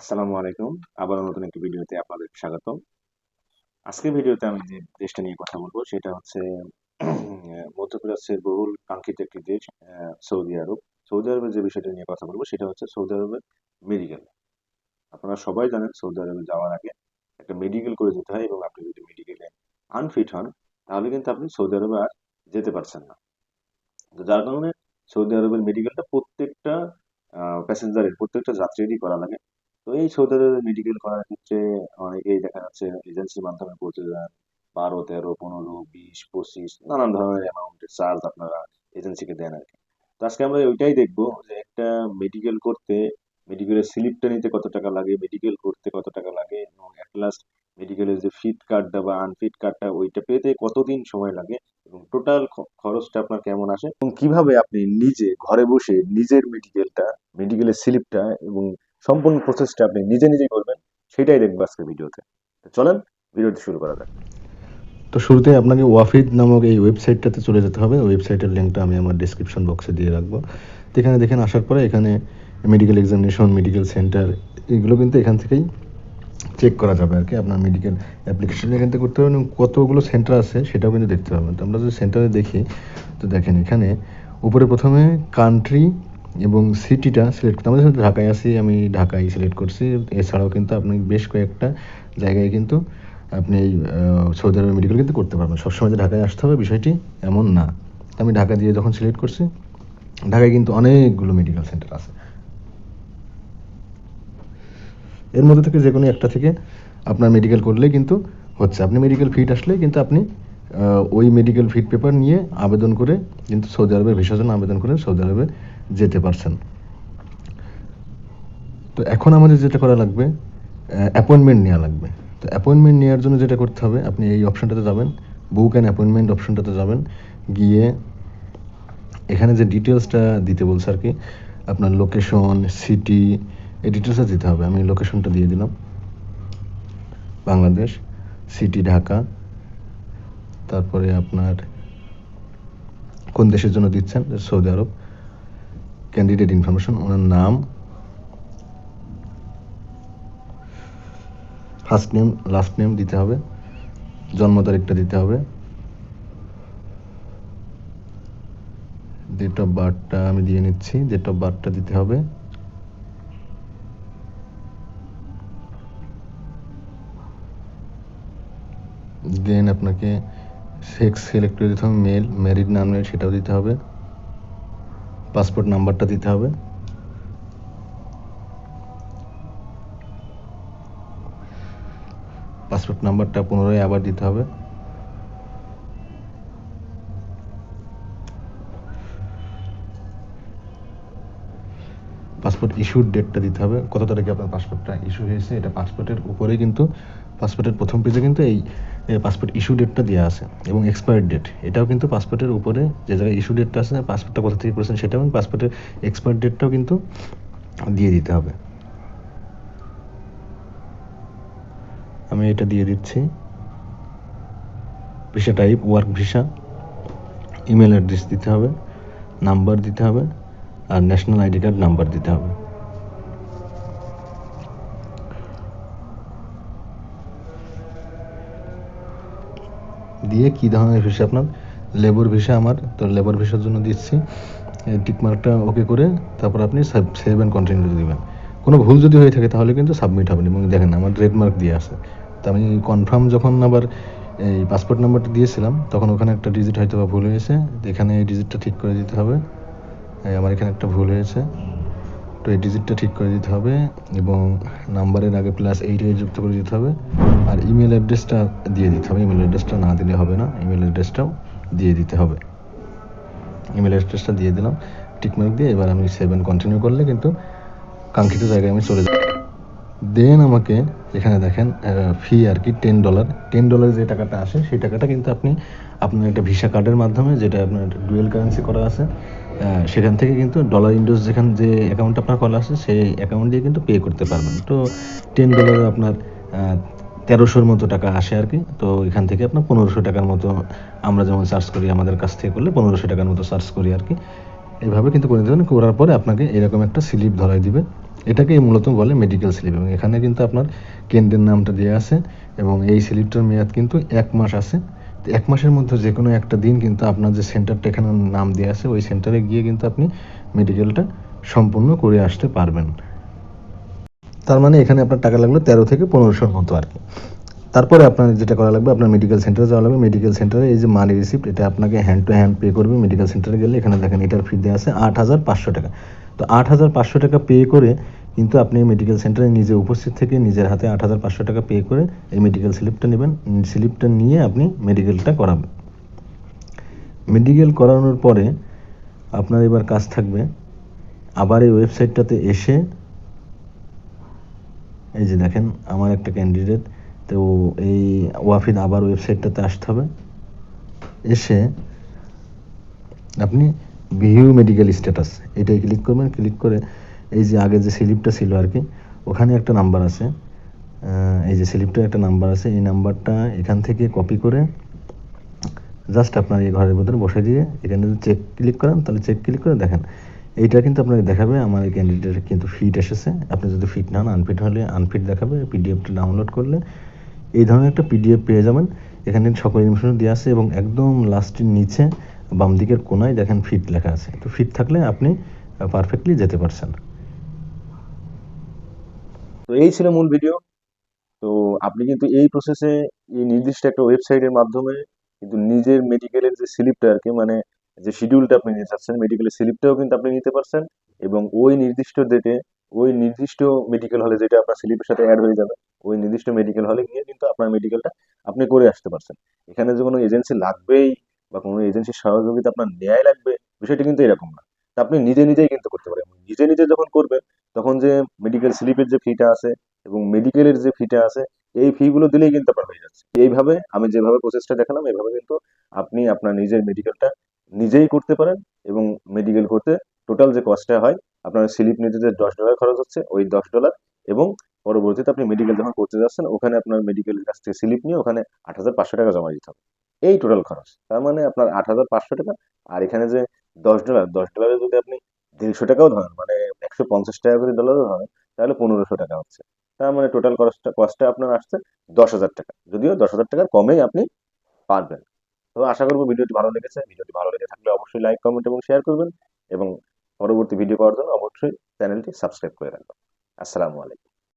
আসসালামু আলাইকুম। আবারও নতুন একটি ভিডিওতে আপনাদের স্বাগতম। আজকের ভিডিওতে আমি যে দেশটা নিয়ে কথা বলব, সেটা হচ্ছে মধ্যপ্রাচ্যের বহুল কাঙ্ক্ষিত একটি দেশ সৌদি আরব। সৌদি আরবের যে বিষয়টা নিয়ে কথা বলব, সেটা হচ্ছে সৌদি আরবের মেডিকেল আপনারা সবাই জানেন, সৌদি আরবে যাওয়ার আগে একটা মেডিকেল করে যেতে হয় এবং আপনি যদি মেডিকেলে আনফিট হন, তাহলে কিন্তু আপনি সৌদি আরবে আর যেতে পারছেন না। তো যার কারণে সৌদি আরবের মেডিকেলটা প্রত্যেকটা প্যাসেঞ্জারের প্রত্যেকটা যাত্রীরই করা লাগে। তো এই সৌদি মেডিকেল করার ক্ষেত্রে অনেকেই দেখা যাচ্ছে এজেন্সির মাধ্যমে করতে যান বারো, তেরো, পনেরো, বিশ, পঁচিশ নানান ধরনের অ্যামাউন্টের চার্জ আপনারা এজেন্সিকে দেন আর কি। তো আজকে আমরা ওইটাই দেখব যে একটা মেডিকেল করতে মেডিকেলের স্লিপটা নিতে কত টাকা লাগে মেডিকেল করতে কত টাকা লাগে, এবং অ্যাট লাস্ট মেডিকেলের যে ফিট কার্ডটা বা আনফিট কার্ডটা ওইটা পেতে কতদিন সময় লাগে, এবং টোটাল খরচটা আপনার কেমন আসে, এবং কীভাবে আপনি নিজে ঘরে বসে নিজের মেডিকেলটা মেডিকেলের স্লিপটা এবং সম্পূর্ণ প্রসেসটা আপনি নিজে নিজেই করবেন, সেটাই দেখব আজকে ভিডিওতে। চলেন, ভিডিওটি শুরু করা যাক। তো শুরুতে আপনাকে ওয়াফিদ নামক এই ওয়েবসাইটটাতে চলে যেতে হবে। ওয়েবসাইটের লিঙ্কটা আমি আমার ডিসক্রিপশন বক্সে দিয়ে রাখব। তো এখানে দেখেন, আসার পরে এখানে মেডিকেল এক্সামিনেশন মেডিকেল সেন্টার এগুলো কিন্তু এখান থেকেই চেক করা যাবে আর কি। আপনার মেডিকেল অ্যাপ্লিকেশন এখান থেকে করতে হবে, এবং কতগুলো সেন্টার আছে সেটাও কিন্তু দেখতে পাবেন তো আমরা যদি সেন্টারে দেখি, তো দেখেন এখানে উপরে প্রথমে কান্ট্রি এবং সিটিটা সিলেক্ট করতে আমাদের সাথে ঢাকায় আছি, আমি ঢাকায় সিলেক্ট করছি। এছাড়াও কিন্তু আপনি বেশ কয়েকটা জায়গায় কিন্তু আপনি এই সৌদি আরবের মেডিকেল কিন্তু করতে পারবেন। সবসময় যে ঢাকায় আসতে হবে বিষয়টি এমন না। আমি ঢাকা দিয়ে যখন সিলেক্ট করছি, ঢাকায় কিন্তু অনেকগুলো মেডিকেল সেন্টার আছে। এর মধ্যে থেকে যে কোনো একটা থেকে আপনার মেডিকেল করলেই কিন্তু হচ্ছে। আপনি মেডিকেল ফিট আসলে কিন্তু আপনি ওই মেডিকেল ফিট পেপার নিয়ে আবেদন করে কিন্তু সৌদি আরবের ভিসার জন্য আবেদন করে সৌদি আরবে যেতে পারছেন। তো এখন আমাদের যেটা করা লাগবে অ্যাপয়েন্টমেন্ট নেওয়া লাগবে। তো অ্যাপয়েন্টমেন্ট নেওয়ার জন্য যেটা করতে হবে, আপনি এই অপশনটাতে যাবেন বুক অ্যান্ড অ্যাপয়েন্টমেন্ট অপশনটাতে যাবেন, গিয়ে এখানে যে ডিটেলসটা দিতে বলছে আর কি, আপনার লোকেশন সিটি এই ডিটেলসটা দিতে হবে। আমি লোকেশনটা দিয়ে দিলাম। বাংলাদেশ সিটি ঢাকা। তারপরে আপনার কোন দেশের জন্য দিচ্ছেন? সৌদি আরব ক্যান্ডিডেট ইনফরমেশন ওনার নাম ফার্স্ট নেম লাস্ট নেম দিতে হবে, জন্ম তারিখটা দিতে হবে ডেট অফ বার্থটা আমি দিয়ে নিচ্ছি ডেট অফ বার্থটা দিতে হবে দেন আপনাকে সেক্স সিলেক্ট করে দিতে হবে মেল ম্যারিড না আনম্যারিড সেটাও দিতে হবে। পাসপোর্ট নাম্বারটা দিতে হবে। পাসপোর্ট নাম্বারটা পুনরায় আবার দিতে হবে। পাসপোর্ট ইস্যুর ডেটটা দিতে হবে। কত তারিখে আপনার পাসপোর্টটা ইস্যু হয়েছে, এটা পাসপোর্টের উপরেই কিন্তু, পাসপোর্টের প্রথম পেজে কিন্তু এই পাসপোর্ট ইস্যু ডেটটা দেওয়া আছে এবং এক্সপায়ার ডেট এটাও কিন্তু পাসপোর্টের উপরে যে জায়গায় ইস্যু ডেটটা আছে, পাসপোর্টটা কোথা থেকে করেছেন সেটা এবং পাসপোর্টের এক্সপায়ার ডেটটাও কিন্তু দিয়ে দিতে হবে। আমি এটা দিয়ে দিচ্ছি। Visa type work visa email address দিতে হবে নাম্বার দিতে হবে। আর ন্যাশনাল আইডি কার্ড নাম্বার দিতে হবে। দিয়ে কী ধরনের ভিসা আপনার? লেবার ভিসা আমার, তো লেবার ভিসার জন্য দিচ্ছি। টিকমার্কটা ওকে করে তারপর আপনি সেভ অ্যান্ড কন্টিনিউ দিবেন। কোনো ভুল যদি হয়ে থাকে তাহলে কিন্তু সাবমিট হবে এবং দেখেন আমার রেড মার্ক দিয়ে আছে। তো আমি কনফার্ম যখন আবার এই পাসপোর্ট নাম্বারটা দিয়েছিলাম, তখন ওখানে একটা ডিজিট হয়তো বা ভুল হয়েছে। এখানে এই ডিজিটটা ঠিক করে দিতে হবে। আমার এখানে একটা ভুল হয়েছে। তো এই ডিজিটটা ঠিক করে দিতে হবে এবং নাম্বারের আগে প্লাস এইট যুক্ত করে দিতে হবে। আর ইমেল অ্যাড্রেসটা দিয়ে দিতে হবে। ইমেল অ্যাড্রেসটা না দিলে হবে না। ইমেল অ্যাড্রেসটাও দিয়ে দিতে হবে। ইমেল অ্যাড্রেসটা দিয়ে দিলাম। টিকমার্ক দিয়ে এবার আমি সেভেন কন্টিনিউ করলে কিন্তু কাঙ্ক্ষিত জায়গায় আমি চলে যাব। দেন আমাকে এখানে দেখেন ফি আর কি টেন ডলার টেন ডলার যে টাকাটা আসে, সেই টাকাটা কিন্তু আপনি আপনার একটা ভিসা কার্ডের মাধ্যমে, যেটা আপনার ডুয়েল কারেন্সি করা আছে সেখান থেকে কিন্তু ডলার ইন্ডোজ যেখানে যে অ্যাকাউন্ট আপনার করা আছে সেই অ্যাকাউন্ট দিয়ে কিন্তু পে করতে পারবেন। তো টেন ডলার আপনার তেরোশোর মতো টাকা আসে আর কি। তো এখান থেকে আপনার পনেরোশো টাকার মতো আমরা যেমন চার্জ করি, আমাদের কাছ থেকে করলে পনেরোশো টাকার মতো সার্চ করি আর কি। এইভাবে কিন্তু করে দেবেন, করার পরে আপনাকে এরকম একটা স্লিপ ধরাই দিবে। এটাকেই মূলত বলে মেডিকেল স্লিপ এবং এখানে কিন্তু আপনার কেন্দ্রের নামটা দেওয়া আছে। এবং এই স্লিপটার মেয়াদ কিন্তু এক মাস আছে। এক মাসের মধ্যে যে কোনো একটা দিন কিন্তু আপনার যে সেন্টারটা এখানে নাম দেওয়া আছে, ওই সেন্টারে গিয়ে কিন্তু আপনি মেডিকেলটা সম্পূর্ণ করে আসতে পারবেন। তার মানে এখানে আপনার টাকা লাগল তেরো থেকে পনেরোশোর মতো আর কি। তারপরে আপনার যেটা করা লাগবে, আপনার মেডিকেল সেন্টারে যাওয়া লাগবে। মেডিকেল সেন্টারে এই যে মানি রিসিপ্ট এটা আপনাকে হ্যান্ড টু হ্যান্ড পে করবে। মেডিকেল সেন্টারে গেলে এখানে দেখেন এটার ফি দেওয়া আছে আট হাজার পাঁচশো টাকা। তো আট হাজার পাঁচশো টাকা পে করে কিন্তু আপনি মেডিকেল সেন্টারে নিজে উপস্থিত থেকে নিজের হাতে আট হাজার পাঁচশো টাকা পে করে এই মেডিকেল স্লিপটা নেবেন। স্লিপটা নিয়ে আপনি মেডিকেলটা করাবেন। মেডিকেল করানোর পরে আপনার এবার কাজ থাকবে আবার এই ওয়েবসাইটটাতে এসে এই যে দেখেন, আমার একটা ক্যান্ডিডেট তো এই ওয়াফিদ আবার ওয়েবসাইটটাতে আসতে হবে। এসে আপনি ভিউ মেডিকেল স্ট্যাটাস এটাই ক্লিক করবেন। ক্লিক করে এই যে আগে যে স্লিপটা ছিল আর কি, ওখানে একটা নাম্বার আছে। এই যে স্লিপটার একটা নাম্বার আছে, এই নাম্বারটা এখান থেকে কপি করে জাস্ট আপনার এই ঘরের ভিতরে বসে দিয়ে এখানে যদি চেক ক্লিক করেন, তাহলে চেক ক্লিক করে দেখেন। এইটা কিন্তু আপনাকে দেখাবে, আমার এই ক্যান্ডিডেটের কিন্তু ফিট এসেছে। আপনি যদি ফিট না আনফিট হলে আনফিট দেখাবে পিডিএফটা ডাউনলোড করলে। এই ধরনের একটা পিডিএফ পেয়ে যাবেন। এখানে সকল ইনফরমেশন দেওয়া আছে এবং একদম লাস্টের নিচে বাম দিকের কোনায় দেখেন ফিট লেখা আছে। তো ফিট থাকলে আপনি পারফেক্টলি যেতে পারছেন। তো এই ছিল মূল ভিডিও তো আপনি কিন্তু এই প্রসেসে এই নির্দিষ্ট একটা ওয়েবসাইটের মাধ্যমে কিন্তু নিজের মেডিকেলের যে স্লিপটা আর কি মানে যে শিডিউলটা আপনি নিতে চাচ্ছেন মেডিকেলের স্লিপটাও কিন্তু আপনি নিতে পারছেন এবং ওই নির্দিষ্ট ডেটে ওই নির্দিষ্ট মেডিকেল হলে যেটা আপনার স্লিপের সাথে অ্যাড হয়ে যাবে, ওই নির্দিষ্ট মেডিকেল হলে গিয়ে কিন্তু আপনার মেডিকেলটা আপনি করে আসতে পারছেন। এখানে যে কোনো এজেন্সি লাগবেই বা কোনো এজেন্সির সহযোগিতা আপনার নেয়াই লাগবে, বিষয়টা কিন্তু এরকম না। তা আপনি নিজে নিজেই কিন্তু করতে পারেন। নিজে নিজে যখন করবেন তখন যে মেডিকেল স্লিপের যে ফিটা আছে এবং মেডিকেলের যে ফিটা আছে, এই ফিগুলো দিলেই কিন্তু আপনার হয়ে যাচ্ছে। এইভাবে আমি যেভাবে প্রসেসটা দেখালাম এইভাবে কিন্তু আপনি আপনার নিজের মেডিকেলটা নিজেই করতে পারেন এবং মেডিকেল করতে টোটাল যে কস্টটা হয়, আপনার স্লিপ নিতে যে দশ ডলার খরচ হচ্ছে, ওই দশ ডলার এবং পরবর্তীতে আপনি মেডিকেল যখন করতে যাচ্ছেন, ওখানে আপনার মেডিকেলের কাছ থেকে স্লিপ নিয়ে ওখানে আট হাজার পাঁচশো টাকা জমা দিতে হবে। এই টোটাল খরচ। তার মানে আপনার আট হাজার পাঁচশো টাকা, আর এখানে যে দশ ডলার দশ ডলারে যদি আপনি দেড়শো টাকাও ধরেন মানে একশো পঞ্চাশ টাকা করে ডলারও হয় তাহলে পনেরোশো টাকা হচ্ছে। তার মানে টোটাল কস্টটা কস্টটা আপনার আসছে দশ হাজার টাকা। যদিও দশ হাজার টাকার কমেই আপনি পারবেন। তো আশা করব ভিডিওটি ভালো লেগেছে। ভিডিওটি ভালো লেগে থাকলে অবশ্যই লাইক কমেন্ট এবং শেয়ার করবেন এবং পরবর্তী ভিডিও পাওয়ার জন্য অবশ্যই চ্যানেলটি সাবস্ক্রাইব করে রাখবেন। আসসালামু আলাইকুম।